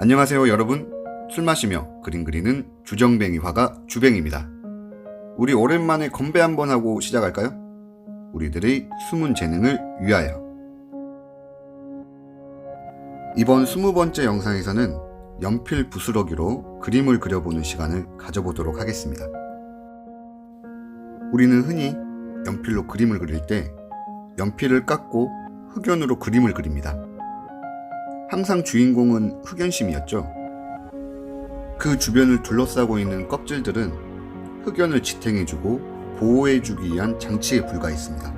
안녕하세요 여러분. 술 마시며 그림 그리는 주정뱅이 화가 주뱅입니다. 우리 오랜만에 건배 한번 하고 시작할까요? 우리들의 숨은 재능을 위하여. 이번 스무 번째 영상에서는 연필 부스러기로 그림을 그려보는 시간을 가져보도록 하겠습니다. 우리는 흔히 연필로 그림을 그릴 때 연필을 깎고 흑연으로 그림을 그립니다 항상 주인공은 흑연심이었죠. 그 주변을 둘러싸고 있는 껍질들은 흑연을 지탱해주고 보호해주기 위한 장치에 불과했습니다.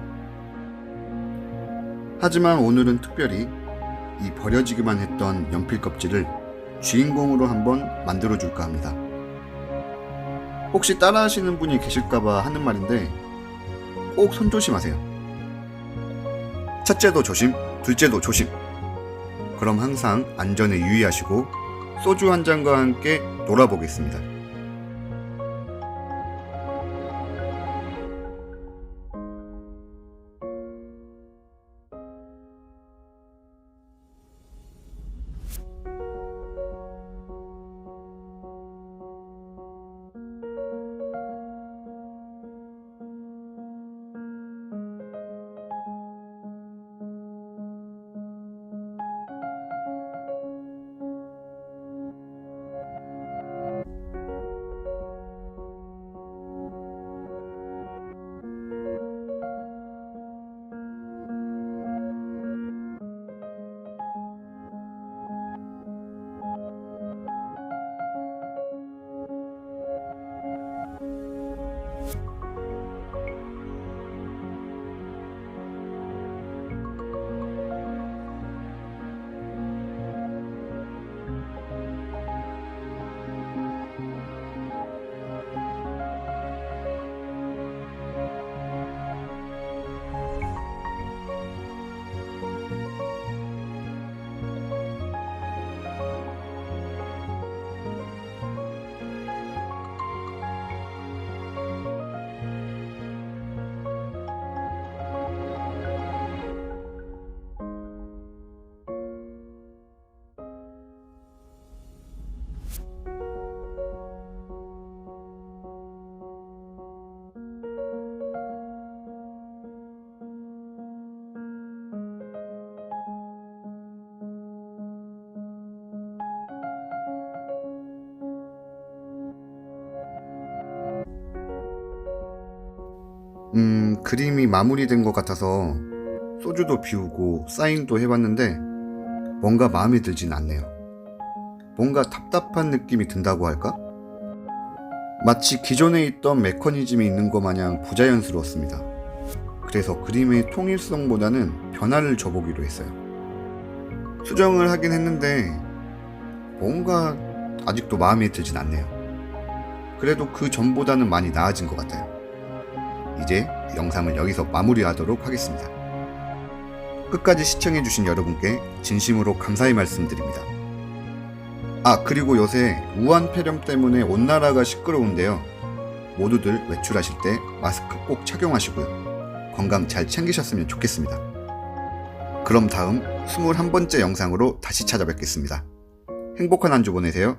하지만 오늘은 특별히 이 버려지기만 했던 연필 껍질을 주인공으로 한번 만들어줄까 합니다. 혹시 따라 하시는 분이 계실까봐 하는 말인데 꼭 손 조심하세요. 첫째도 조심, 둘째도 조심. 그럼 항상 안전에 유의하시고 소주 한 잔과 함께 놀아보겠습니다. 음, 그림이 마무리된 것 같아서 소주도 비우고 사인도 해봤는데 뭔가 마음에 들진 않네요. 뭔가 답답한 느낌이 든다고 할까? 마치 기존에 있던 메커니즘이 있는 것 마냥 부자연스러웠습니다. 그래서 그림의 통일성보다는 변화를 줘보기로 했어요. 수정을 하긴 했는데 뭔가 아직도 마음에 들진 않네요. 그래도 그 전보다는 많이 나아진 것 같아요. 이제 영상을 여기서 마무리하도록 하겠습니다. 끝까지 시청해주신 여러분께 진심으로 감사의 말씀드립니다. 아, 그리고 요새 우한 폐렴 때문에 온 나라가 시끄러운데요. 모두들 외출하실 때 마스크 꼭 착용하시고요. 건강 잘 챙기셨으면 좋겠습니다. 그럼 다음 21번째 영상으로 다시 찾아뵙겠습니다. 행복한 한 주 보내세요.